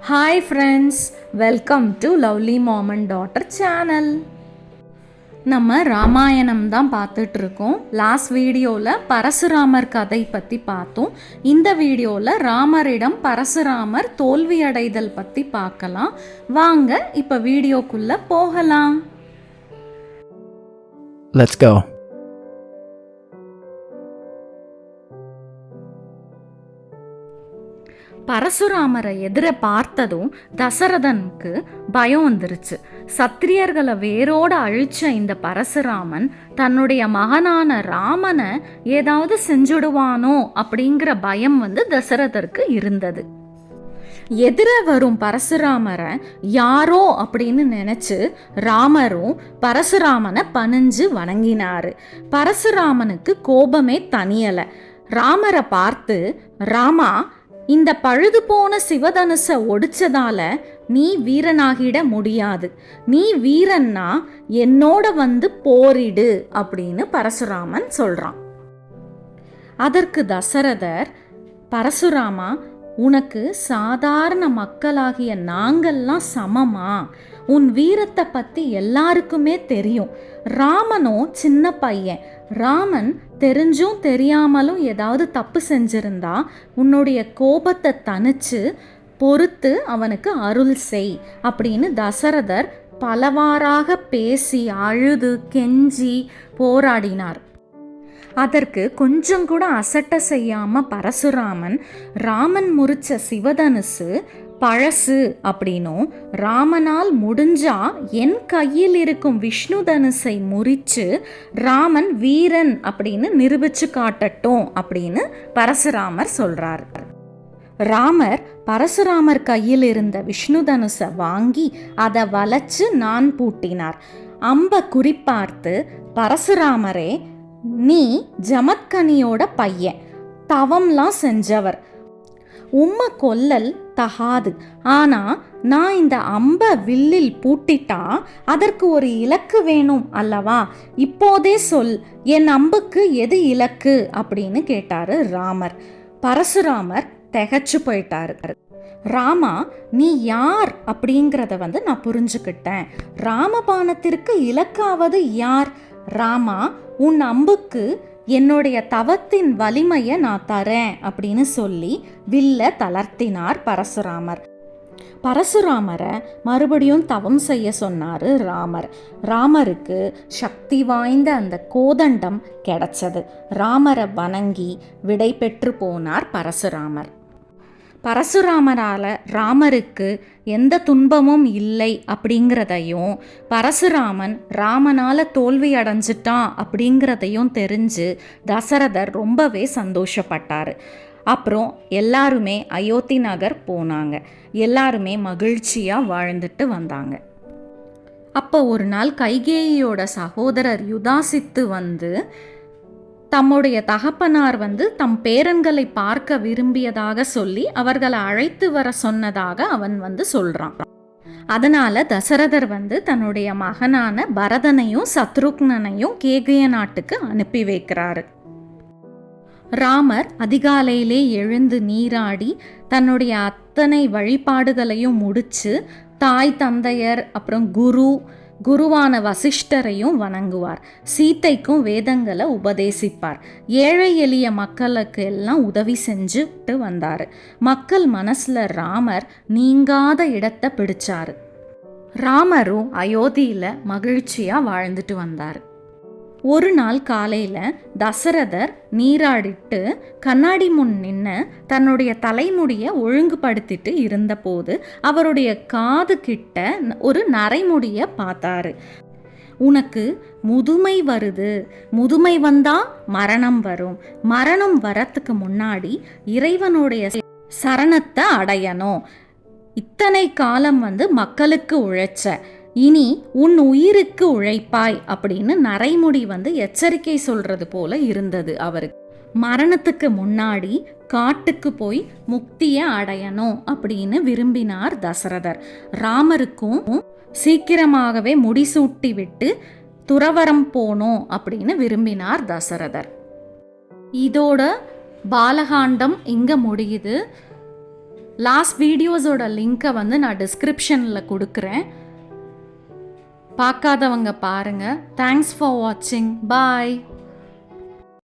Hi friends welcome to lovely mom and daughter channel நம்ம ராமாயணம் தான் பார்த்துட்டு இருக்கோம் லாஸ்ட் வீடியோவில் பரசுராமர் கதை பற்றி பார்த்தோம். இந்த வீடியோவில் ராமரிடம் பரசுராமர் தோல்வியடைதல் பற்றி பார்க்கலாம். வாங்க இப்போ வீடியோக்குள்ளே போகலாம். Let's go. பரசுராமரை எதிர பார்த்ததும் தசரதனுக்கு பயம் வந்துருச்சு. சத்திரியர்களை வேரோட அழிச்ச இந்த பரசுராமன் தன்னுடைய மகனான ராமனை ஏதாவது செஞ்சுடுவானோ அப்படிங்கிற பயம் வந்து தசரதருக்கு இருந்தது. எதிர வரும் பரசுராமரை யாரோ அப்படின்னு நினச்சி ராமரும் பரசுராமனை பணிஞ்சு வணங்கினாரு. பரசுராமனுக்கு கோபமே தனியலை ராமரை பார்த்து ராமா இந்த பழுது போன சிவதனுசை ஒடிச்சதால நீ வீரனாகிட முடியாது. நீ வீரன்னா என்னோட வந்து போரிடு அப்படின்னு பரசுராமன் சொல்றான். அதற்கு தசரதர் பரசுராமா உனக்கு சாதாரண மக்களாகிய நாங்கள்லாம் சமமா? உன் வீரத்தை பத்தி எல்லாருக்குமே தெரியும். ராமனோ சின்ன பையன் ராமன் தெரிஞ்சும் தெரியாமலும் ஏதாவது தப்பு செஞ்சிருந்தா உன்னுடைய கோபத்தை தணிச்சு பொறுத்து அவனுக்கு அருள் செய் அப்படின்னு தசரதர் பலவாறாக பேசி அழுது கெஞ்சி போராடினார். அதற்கு கொஞ்சம் கூட அசட்ட செய்யாம பரசுராமன் ராமன் முறிச்ச சிவதனுசு பழசு அப்படின்னும் ராமனால் முடிஞ்சா என் கையில் இருக்கும் விஷ்ணு தனுசை முறிச்சு ராமன் வீரன் அப்படின்னு நிரூபிச்சு காட்டட்டும் அப்படின்னு பரசுராமர் சொல்றார். ராமர் பரசுராமர் கையில் இருந்த விஷ்ணு தனுசை வாங்கி அதை வளைச்சு நான் பூட்டினார். அம்ப குறிப்பார்த்து பரசுராமரே நீ ஜமத்கனியோட பையன். தவம்லாம் செஞ்சவர். உம்ம கொல்லல் தகாது. ஆனா நான் இந்த அம்பை வில்லில் பூட்டிட்டா அதற்கு ஒரு இலக்கு வேணும் அல்லவா? இப்போதே சொல் என் அம்புக்கு எது இலக்கு? அப்படின்னு கேட்டாரு ராமர். பரசுராமர் திகச்சு போயிட்டாரு. ராமா நீ யார் அப்படிங்கிறத வந்து நான் புரிஞ்சுக்கிட்டேன். ராமபானத்திற்கு இலக்காவது யார்? ராமா உன் அம்புக்கு என்னுடைய தவத்தின் வலிமையை நான் தரேன் அப்படின்னு சொல்லி வில்ல தளர்த்தினார் பரசுராமர். பரசுராமரை மறுபடியும் தவம் செய்ய சொன்னாரு ராமர். ராமருக்கு சக்தி வாய்ந்த அந்த கோதண்டம் கிடைச்சது. ராமரை வணங்கி விடை பெற்று போனார் பரசுராமர். பரசுராமனால் ராமருக்கு எந்த துன்பமும் இல்லை அப்படிங்கிறதையும் பரசுராமன் ராமனால் தோல்வி அடைஞ்சிட்டான் அப்படிங்கிறதையும் தெரிஞ்சு தசரதர் ரொம்பவே சந்தோஷப்பட்டார். அப்புறம் எல்லாருமே அயோத்தி நகர் போனாங்க. எல்லாருமே மகிழ்ச்சியாக வாழ்ந்துட்டு வந்தாங்க. அப்போ ஒரு நாள் கைகேயியோட சகோதரர் யுதாசித்து வந்து தம்முடைய தகப்பனார் வந்து தம் பேரன்களை பார்க்க விரும்பியதாக சொல்லி அவர்களை அழைத்து வர சொன்னதாக அவன் வந்து சொல்றான். அதனால தசரதர் வந்து தன்னுடைய மகனான பரதனையும் சத்ருக்னனையும் கேகய நாட்டுக்கு அனுப்பி வைக்கிறாரு. ராமர் அதிகாலையிலே எழுந்து நீராடி தன்னுடைய அத்தனை வழிபாடுகளையும் முடிச்சு தாய் தந்தையர் அப்புறம் குரு குருவான வசிஷ்டரையும் வணங்குவார். சீத்தைக்கும் வேதங்களை உபதேசிப்பார். ஏழை எளிய மக்களுக்கு எல்லாம் உதவி செஞ்சுட்டு வந்தார். மக்கள் மனசில் ராமர் நீங்காத இடத்தை பிடிச்சார். ராமரும் அயோத்தியில் மகிழ்ச்சியாக வாழ்ந்துட்டு வந்தார். ஒரு நாள் காலையில் தசரதர் நீராடிட்டு கண்ணாடி முன் நின்று தன்னுடைய தலைமுடியை ஒழுங்குபடுத்திட்டு இருந்தபோது அவருடைய காது கிட்ட ஒரு நரைமுடியை பார்த்தாரு. உனக்கு முதுமை வருது. முதுமை வந்தால் மரணம் வரும். மரணம் வரத்துக்கு முன்னாடி இறைவனுடைய சரணத்தை அடையணும். இத்தனை காலம் வந்து மக்களுக்கு உழைச்ச இனி உன் உயிருக்கு உழைப்பாய் அப்படின்னு நரைமுடி வந்து எச்சரிக்கை சொல்றது போல இருந்தது அவருக்கு. மரணத்துக்கு முன்னாடி காட்டுக்கு போய் முக்தியை அடையணும் அப்படின்னு விரும்பினார் தசரதர். ராமருக்கும் சீக்கிரமாகவே முடிசூட்டி விட்டு துறவரம் போனோம் அப்படின்னு விரும்பினார் தசரதர். இதோட பாலகாண்டம் இங்க முடியுது. லாஸ்ட் வீடியோஸோட லிங்க்கை வந்து நான் டிஸ்கிரிப்ஷனில் கொடுக்குறேன். பார்க்காதவங்க பாருங்கள் தேங்க்ஸ் ஃபார் வாட்சிங் பாய்